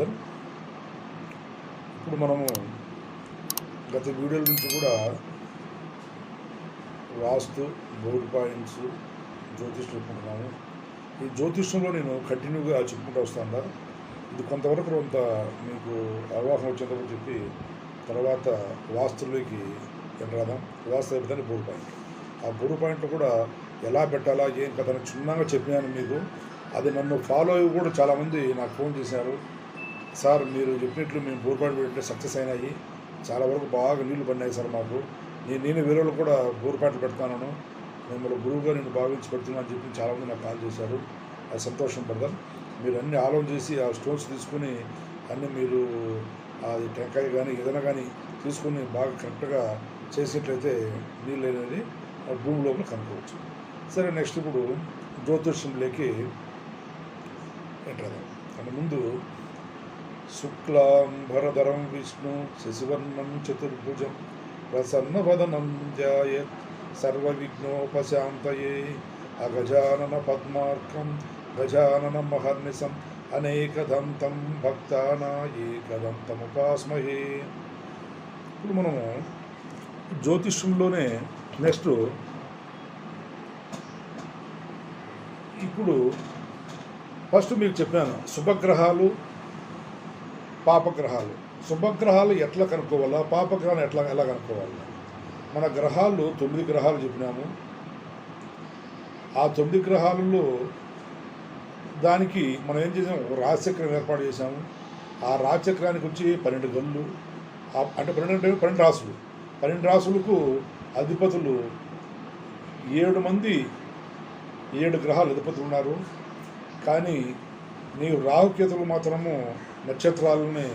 Brother ఇప్పుడు మనము గత వీడియోల నుంచి కూడా వాస్తు బోర్డ్ పాయింట్స్ జ్యోతిష్ చెప్పుకుంటున్నాము. ఈ జ్యోతిష్యంలో నేను కంటిన్యూగా చెప్పుకుంటూ వస్తాను ఇది కొంతవరకు కొంత మీకు అవగాహన వచ్చేందుకు చెప్పి తర్వాత వాస్తులోకి ఎంటరాదాం వాస్తు అయిపోతే బోర్డు పాయింట్. ఆ బోర్డు పాయింట్లో కూడా ఎలా పెట్టాలా ఏం కథ చిన్నగా చెప్పినాను మీకు. అది నన్ను ఫాలో అయ్యి కూడా చాలామంది నాకు ఫోన్ చేశారు. సార్ మీరు చెప్పినట్లు మేము బోర్ పాయింట్ పెట్టే సక్సెస్ అయినాయి. చాలా వరకు బాగా నీళ్ళు పడినాయి సార్ మాకు. నేను నేను వేరే వాళ్ళు కూడా బోర్ పెడతాను మిమ్మల్ని గురువుగా నేను భావించి పెడుతున్నా అని చెప్పి చాలామంది నాకు కాల్ చేశారు. అది సంతోషం పడదాం. మీరు అన్ని ఆలోచన చేసి ఆ స్టోన్స్ తీసుకుని అన్ని మీరు అది టెంకాయ కానీ ఏదైనా కానీ తీసుకుని బాగా కరెక్ట్గా చేసేట్లయితే నీళ్ళు అనేది భూమి లోపల కనుక్కోవచ్చు. సరే నెక్స్ట్ ఇప్పుడు జ్యోతిష్యంలోకి ఎంటర్ అవుదాం. అంటే ముందు శుక్లాంబరధరం విష్ణు శశివర్ణం చతుర్భుజం ప్రసన్నవదనం ధ్యాయత్ సర్వవిఘ్నోపశాంతయే అగజానన పద్మార్కం గజానన మహర్నిశం అనేకదంతం భక్తానాయేకదంతముపాస్మహే. ఇప్పుడు మనము జ్యోతిష్యంలోనే నెక్స్ట్ ఇప్పుడు ఫస్ట్ మీకు చెప్పాను శుభగ్రహాలు పాపగ్రహాలు. శుభగ్రహాలు ఎట్లా కనుక్కోవాలా? పాపగ్రహాలు ఎట్లా ఎలా కనుక్కోవాలి? మన గ్రహాలు తొమ్మిది గ్రహాలు చెప్పినాము. ఆ తొమ్మిది గ్రహాలలో దానికి మనం ఏం చేసాము ఒక ఏర్పాటు చేసాము. ఆ రాజచక్రానికి వచ్చి పన్నెండు గల్లు అంటే పన్నెండు అంటే పన్నెండు రాసులు. పన్నెండు రాసులకు అధిపతులు ఏడు మంది ఏడు గ్రహాలు అధిపతులు ఉన్నారు. కానీ నీవు రాహుకేతులు మాత్రము నక్షత్రాలని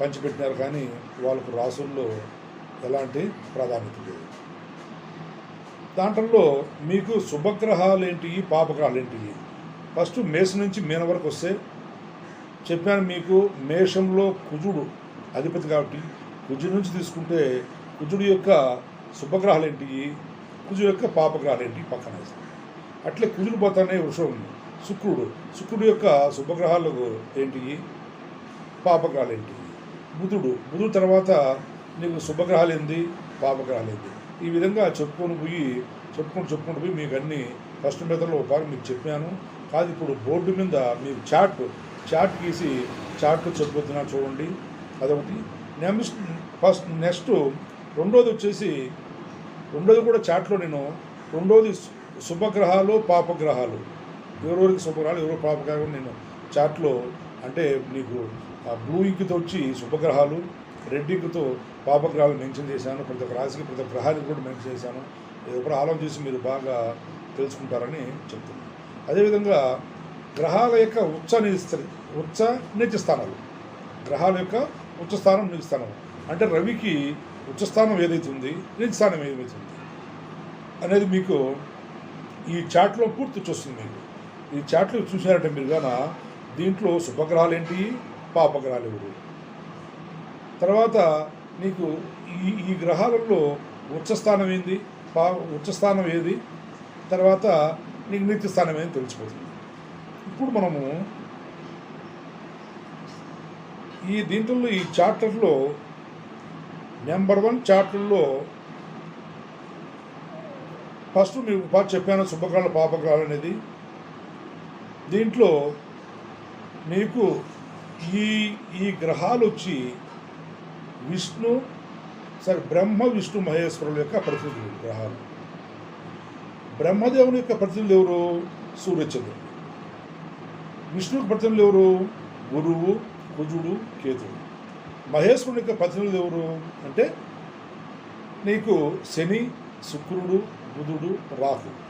పంచిపెట్టినారు కానీ వాళ్ళకు రాసుల్లో ఎలాంటి ప్రాధాన్యత లేదు. దాంట్లో మీకు శుభగ్రహాలు ఏంటి పాపగ్రహాలు ఏంటి ఫస్ట్ మేషం నుంచి మీన వరకు వస్తే చెప్పాను మీకు మేషంలో కుజుడు అధిపతి కాబట్టి కుజుడు నుంచి తీసుకుంటే కుజుడు యొక్క శుభగ్రహాలు ఏంటి కుజుడు యొక్క పాపగ్రహాలు ఏంటి పక్కన అట్లే కుజుడు పోతానే వృషం శుక్రుడు. శుక్రుడు యొక్క శుభగ్రహాలు ఏంటివి పాపగ్రహాలు ఏంటి బుధుడు బుధుడు తర్వాత నీకు శుభగ్రహాలు ఏంది పాపగ్రహాలు ఏంది ఈ విధంగా చెప్పుకొని పోయి చెప్పుకుంటూ చెప్పుకుంటూ పోయి మీకు అన్ని ఫస్ట్ మెథడ్లో ఒక భాగం మీకు చెప్పాను. కాదు ఇప్పుడు బోర్డు మీద మీరు చాట్ చాట్ గీసి చాట్ చెప్పబోతున్నా చూడండి. అదొకటి. నెక్స్ట్ ఫస్ట్ నెక్స్ట్ రెండోది వచ్చేసి రెండోది కూడా చాట్లో నేను రెండోది శుభగ్రహాలు పాపగ్రహాలు. ఎవరెవరికి శుభగ్రహాలు ఎవరో పాపగ్రహాలు నేను చాట్లో అంటే నీకు బ్లూ ఇంక్తో వచ్చి శుభగ్రహాలు రెడ్ ఇంక్తో పాపగ్రహాలు మెన్షన్ చేశాను ప్రతి ఒక్క రాశికి ప్రతి ఒక్క గ్రహానికి కూడా మెన్షన్ చేశాను. ఇది కూడా ఆలోచించి చేసి మీరు బాగా తెలుసుకుంటారని చెప్తున్నాను. అదేవిధంగా గ్రహాల యొక్క ఉచ్చ నిలుస్తుంది ఉచ్చ నీచ స్థానాలు. గ్రహాల యొక్క ఉచ్చ స్థానం నీచ స్థానం. అంటే రవికి ఉచ్చ స్థానం ఏదైతే ఉంది నీచ స్థానం ఏదైతే ఉంది అనేది మీకు ఈ చాట్లో పూర్తి వచ్చేస్తుంది మీకు ఈ చాట్లో చూసినారంటే మీరు కానీ దీంట్లో శుభగ్రహాలు ఏంటి పాపగ్రహాలు ఎవరు తర్వాత నీకు ఈ ఈ గ్రహాలలో ఉచ్చస్థానం ఏంది? పా ఉచ్చస్థానం ఏది? తర్వాత నీకు నిత్య స్థానం ఏంది తెలిసిపోతుంది. ఇప్పుడు మనము ఈ దీంట్లో ఈ చార్టర్లో నెంబర్ వన్ చార్టర్లో ఫస్ట్ మీకు ఉపాధి చెప్పాను శుభగ్రహాలు పాపగ్రహాలు అనేది. దీంట్లో మీకు ఈ ఈ గ్రహాలు వచ్చి విష్ణు సరే బ్రహ్మ విష్ణు మహేశ్వరుల యొక్క ప్రతినిధులు గ్రహాలు. బ్రహ్మదేవుని యొక్క ప్రతినిధులు ఎవరు? సూర్యచంద్రుడు. విష్ణువుకి ప్రతినిధులు ఎవరు? గురువు కుజుడు కేతుడు. మహేశ్వరుని యొక్క ప్రతినిధులు ఎవరు? అంటే నీకు శని శుక్రుడు బుధుడు రాహు.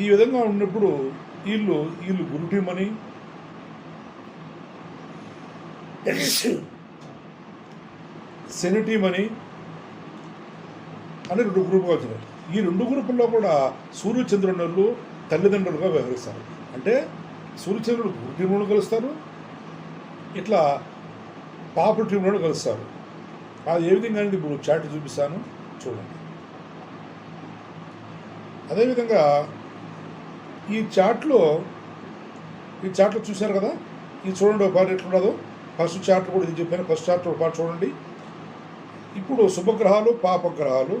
ఈ విధంగా ఉన్నప్పుడు వీళ్ళు వీళ్ళు గురు టీం అని టీం అని అని రెండు గ్రూపులు వచ్చినాయి ఈ రెండు గ్రూపుల్లో కూడా సూర్యచంద్రునులు తల్లిదండ్రులుగా వ్యవహరిస్తారు. అంటే సూర్యచంద్రుడు గురు కలుస్తారు. ఇట్లా పాప టీంలో కలుస్తారు. అది ఏ విధంగా అనేది ఇప్పుడు చాట్ చూపిస్తాను. చూడండి. అదేవిధంగా ఈ చాట్లో ఈ చాట్లో చూశారు కదా? ఇది చూడండి ఒక పాట ఎట్లుండదో. ఫస్ట్ చాప్టర్ కూడా ఇది చెప్పాను ఫస్ట్ చాప్టర్ పాటు చూడండి. ఇప్పుడు శుభగ్రహాలు పాపగ్రహాలు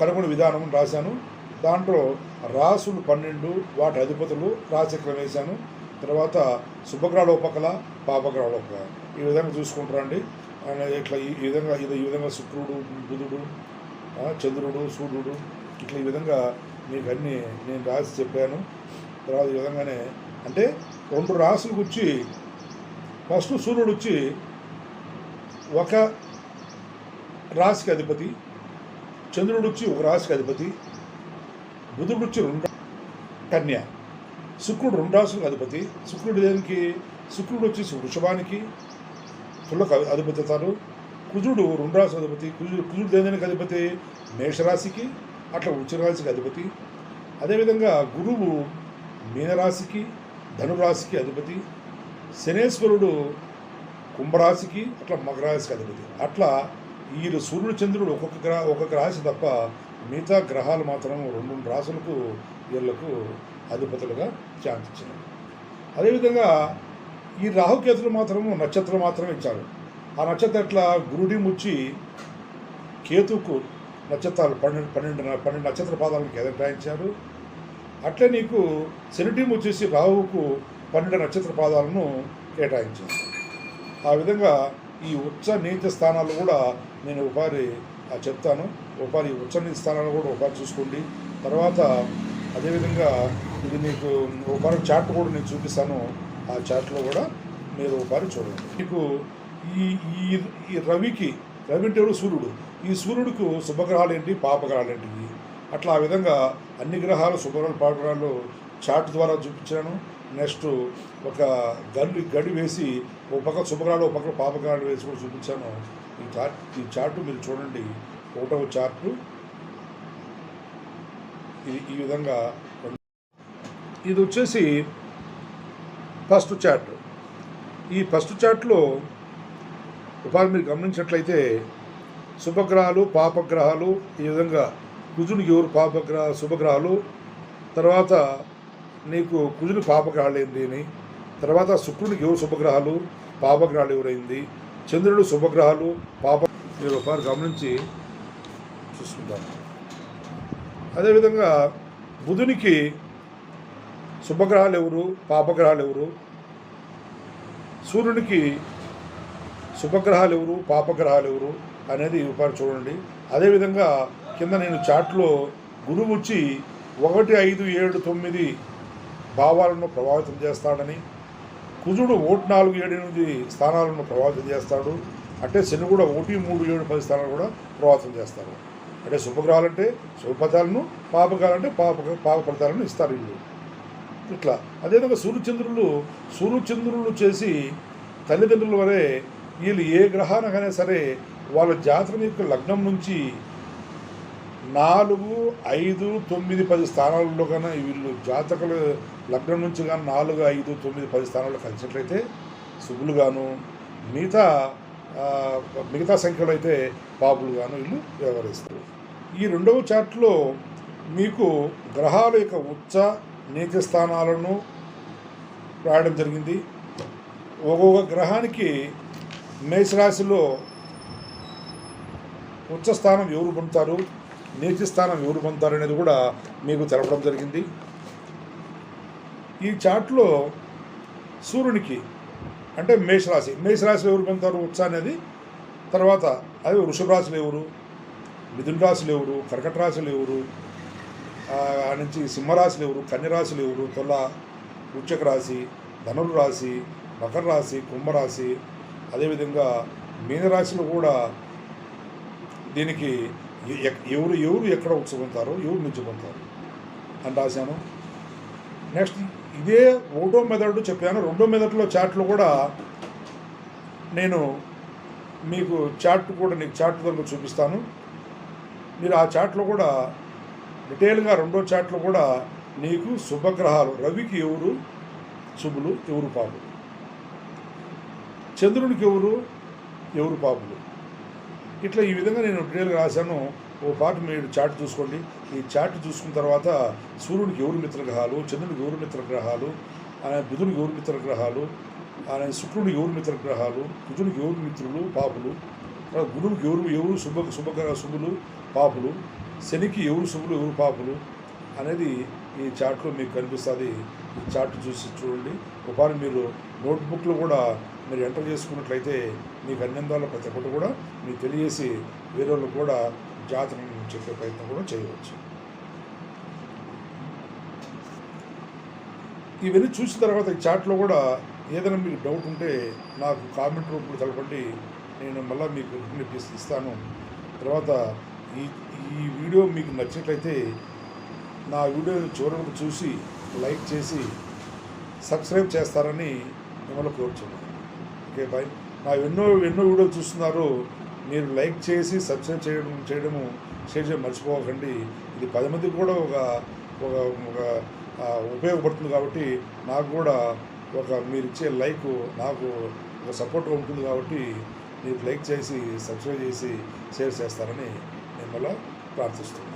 కనుగొని విధానం రాశాను. దాంట్లో రాసులు పన్నెండు వాటి అధిపతులు రాశిక్రమం వేశాను. తర్వాత శుభగ్రహాల పక్కల పాపగ్రహాలు ఉపకల ఈ విధంగా చూసుకుంటారండి ఇట్లా ఈ విధంగా ఇది ఈ విధంగా శుక్రుడు బుధుడు చంద్రుడు సూర్యుడు ఇట్లా ఈ విధంగా మీకు అన్నీ నేను రాసి చెప్పాను. తర్వాత ఈ విధంగానే అంటే రెండు రాసులు గురించి ఫస్ట్ సూర్యుడు వచ్చి ఒక రాశికి అధిపతి చంద్రుడు వచ్చి ఒక రాశికి అధిపతి బుధుడు వచ్చి రెండు కన్య. శుక్రుడు రెండు రాశులకు అధిపతి. శుక్రుడు దేనికి? శుక్రుడు వచ్చేసి వృషభానికి తులకు అధిపతి అవుతారు కుజుడు రెండు రాశి అధిపతి. కుజుడు కుజుడు దేనికి అధిపతి? మేషరాశికి అట్లా వృక్షరాశికి అధిపతి. అదేవిధంగా గురువు మీనరాశికి ధనురాశికి అధిపతి. శనేశ్వరుడు కుంభరాశికి అట్లా మకరాశికి అధిపతి. అట్లా ఈ సూర్యుడు చంద్రుడు ఒక్కొక్క గ్రహ ఒక్కొక్క రాశి తప్ప మిగతా గ్రహాలు మాత్రం రెండు రెండు రాశులకు వీళ్ళకు అధిపతులుగా ఛాన్స్ ఇచ్చారు అదేవిధంగా ఈ రాహుకేతులు మాత్రము నక్షత్రం మాత్రమే ఇచ్చారు. ఆ నక్షత్రం ఎట్లా? గురుడి ముచ్చి కేతుకు నక్షత్రాలు పన్నెండు పన్నెండు పన్నెండు నక్షత్ర పాదాలను కేటాయించారు అట్లే నీకు శనిటీం వచ్చేసి రాహువుకు పన్నెండు నక్షత్ర పాదాలను కేటాయించింది ఆ విధంగా ఈ ఉచ్చ నీచ స్థానాలు కూడా నేను ఉపాధి చెప్తాను. ఉపాధి ఉచ్చ నీచ స్థానాలు కూడా ఉపాధి చూసుకోండి. తర్వాత అదేవిధంగా ఇది మీకు ఉపాధి చార్ట్ కూడా నేను చూపిస్తాను. ఆ చార్ట్లో కూడా మీరు ఉపాధి చూడండి. మీకు ఈ ఈ రవికి రవి అంటే ఎవరు? సూర్యుడు. ఈ సూర్యుడికి శుభగ్రహాలు ఏంటి? పాపగ్రహాలు ఏంటివి అట్లా ఆ విధంగా అన్ని గ్రహాలు శుభగ్రహాలు పాపగ్రహాలు చార్ట్ ద్వారా చూపించాను. నెక్స్ట్ ఒక గడి గడి వేసి ఒక పక్క శుభగ్రహాలు ఒక పక్క పాపగ్రహాలు వేసి కూడా చూపించాను. ఈ చార్ట్ ఈ చార్టు మీరు చూడండి. ఒకటవ చార్టు ఇది ఈ విధంగా ఇది వచ్చేసి ఫస్ట్ చార్ట్ ఈ ఫస్ట్ చార్ట్లో ఉపాధి మీరు గమనించినట్లయితే శుభగ్రహాలు పాపగ్రహాలు ఈ విధంగా కుజునికి ఎవరు పాపగ్రహ శుభగ్రహాలు తర్వాత నీకు కుజుని పాపగ్రహాలు అని తర్వాత శుక్రునికి ఎవరు శుభగ్రహాలు? పాపగ్రహాలు ఎవరైంది? చంద్రుడు శుభగ్రహాలు పాప మీరు ఒకసారి గమనించి చూసుకుంటాను అదేవిధంగా బుధునికి శుభగ్రహాలు ఎవరు పాపగ్రహాలు ఎవరు సూర్యునికి శుభగ్రహాలు ఎవరు పాపగ్రహాలు ఎవరు అనేది ఒకసారి చూడండి. అదేవిధంగా కింద నేను చాట్లో గురువు వచ్చి ఒకటి ఐదు ఏడు తొమ్మిది భావాలను ప్రభావితం చేస్తాడని కుజుడు ఓటు నాలుగు ఏడు ఎనిమిది స్థానాలను ప్రభావితం చేస్తాడు. అంటే శని కూడా ఒకటి మూడు ఏడు పది స్థానాలు కూడా ప్రభావితం చేస్తాడు. అంటే శుభగ్రహాలంటే శుభ పాపకాలంటే పాపగ్రహాలంటే పాప పాప ఫలితాలను ఇస్తారు వీళ్ళు. ఇట్లా. అదేవిధంగా సూర్యచంద్రులు సూర్యచంద్రులు చేసి తల్లిదండ్రుల వరే వీళ్ళు ఏ గ్రహానకైనా సరే వాళ్ళ జాతకం యొక్క లగ్నం నుంచి నాలుగు ఐదు తొమ్మిది పది స్థానాలలో కన్నా వీళ్ళు జాతకులు లగ్నం నుంచి కానీ నాలుగు ఐదు తొమ్మిది పది స్థానాల్లో కలిసినట్లయితే శుభులుగాను మిగతా మిగతా సంఖ్యలో అయితే పాపులుగాను వీళ్ళు వ్యవహరిస్తారు. ఈ రెండవ చార్ట్లో మీకు గ్రహాల యొక్క ఉచ్చ నీచ స్థానాలను రాయడం జరిగింది. ఒక్కొక్క గ్రహానికి మేషరాశిలో ఉచ్చ స్థానం ఎవరు పొందుతారు? నీతి స్థానం ఎవరు పొందుతారనేది కూడా మీకు తెలపడం జరిగింది. ఈ చాట్లో సూర్యునికి అంటే మేషరాశి మేషరాశిలో ఎవరు పొందుతారు ఉత్సా అనేది తర్వాత అదే వృషభ రాశిలో ఎవరు మిథున రాశులు ఎవరు కర్కట రాశులు ఎవరు ఆ నుంచి సింహరాశులు ఎవరు కన్యరాశులు ఎవరు తొల వృశ్చిక రాశి ధనుర్ రాశి మకర రాశి కుంభరాశి అదేవిధంగా మీనరాశిలో కూడా దీనికి ఎవరు ఎవరు ఎక్కడ ఉత్సవంతారో ఎవరు మించుకుంటారు అని రాశాను. నెక్స్ట్ ఇదే ఒకటో మెదడు చెప్పాను. రెండో మెథడ్లో చాట్లు కూడా నేను మీకు చాట్ కూడా నీకు చాట్ కనుక చూపిస్తాను. మీరు ఆ చాట్లో కూడా డీటెయిల్గా రెండో చాట్లో కూడా నీకు శుభగ్రహాలు. రవికి ఎవరు? శుభులు. ఎవరు పాపులు చంద్రునికి ఎవరు? ఎవరు పాపులు ఇట్లా ఈ విధంగా నేను డీటెయిల్గా రాశాను. ఓ పాట మీరు చాట్ చూసుకోండి. ఈ చాట్ చూసుకున్న తర్వాత సూర్యుడికి ఎవరు మిత్ర గ్రహాలు చంద్రుడికి ఎవరు మిత్ర గ్రహాలు బుధుడికి ఎవరు మిత్ర గ్రహాలు ఆయన శుక్రుడికి ఎవరు మిత్ర గ్రహాలు కుజుడికి ఎవరు మిత్రులు పాపులు గురువుకి ఎవరు ఎవరు శుభ శుభగ్రహ శుభులు పాపులు శనికి ఎవరు శుభులు ఎవరు పాపులు అనేది ఈ చార్ట్లో మీకు కనిపిస్తుంది. ఈ చార్ట్ చూసి చూడండి. ఒకసారి మీరు నోట్బుక్లో కూడా మీరు ఎంటర్ చేసుకున్నట్లయితే మీకు అన్ని అందాల ప్రతి ఒక్కటి కూడా మీకు తెలియజేసి వేరే వాళ్ళు కూడా జాతరని చెప్పే ప్రయత్నం కూడా చేయవచ్చు. ఇవన్నీ చూసిన తర్వాత ఈ చాట్లో కూడా ఏదైనా మీకు డౌట్ ఉంటే నాకు కామెంట్ రూపంలో తెలపండి. నేను మళ్ళీ మీకు రిప్లై ఇస్తాను. తర్వాత ఈ ఈ వీడియో మీకు నచ్చినట్లయితే నా వీడియో చివరి చూసి లైక్ చేసి సబ్స్క్రైబ్ చేస్తారని మిమ్మల్ని కోరుచున్నాను. ఓకే బాయ్ నా ఎన్నో ఎన్నో వీడియోలు చూస్తున్నారు. మీరు లైక్ చేసి సబ్స్క్రైబ్ చేయడం చేయడము షేర్ చేయడం మర్చిపోకండి. ఇది పది మందికి కూడా ఒక ఒక ఒక ఉపయోగపడుతుంది కాబట్టి నాకు కూడా ఒక మీరు ఇచ్చే లైక్ నాకు ఒక సపోర్ట్గా ఉంటుంది కాబట్టి మీరు లైక్ చేసి సబ్స్క్రైబ్ చేసి షేర్ చేస్తారని నేను మళ్ళీ ప్రార్థిస్తున్నాను.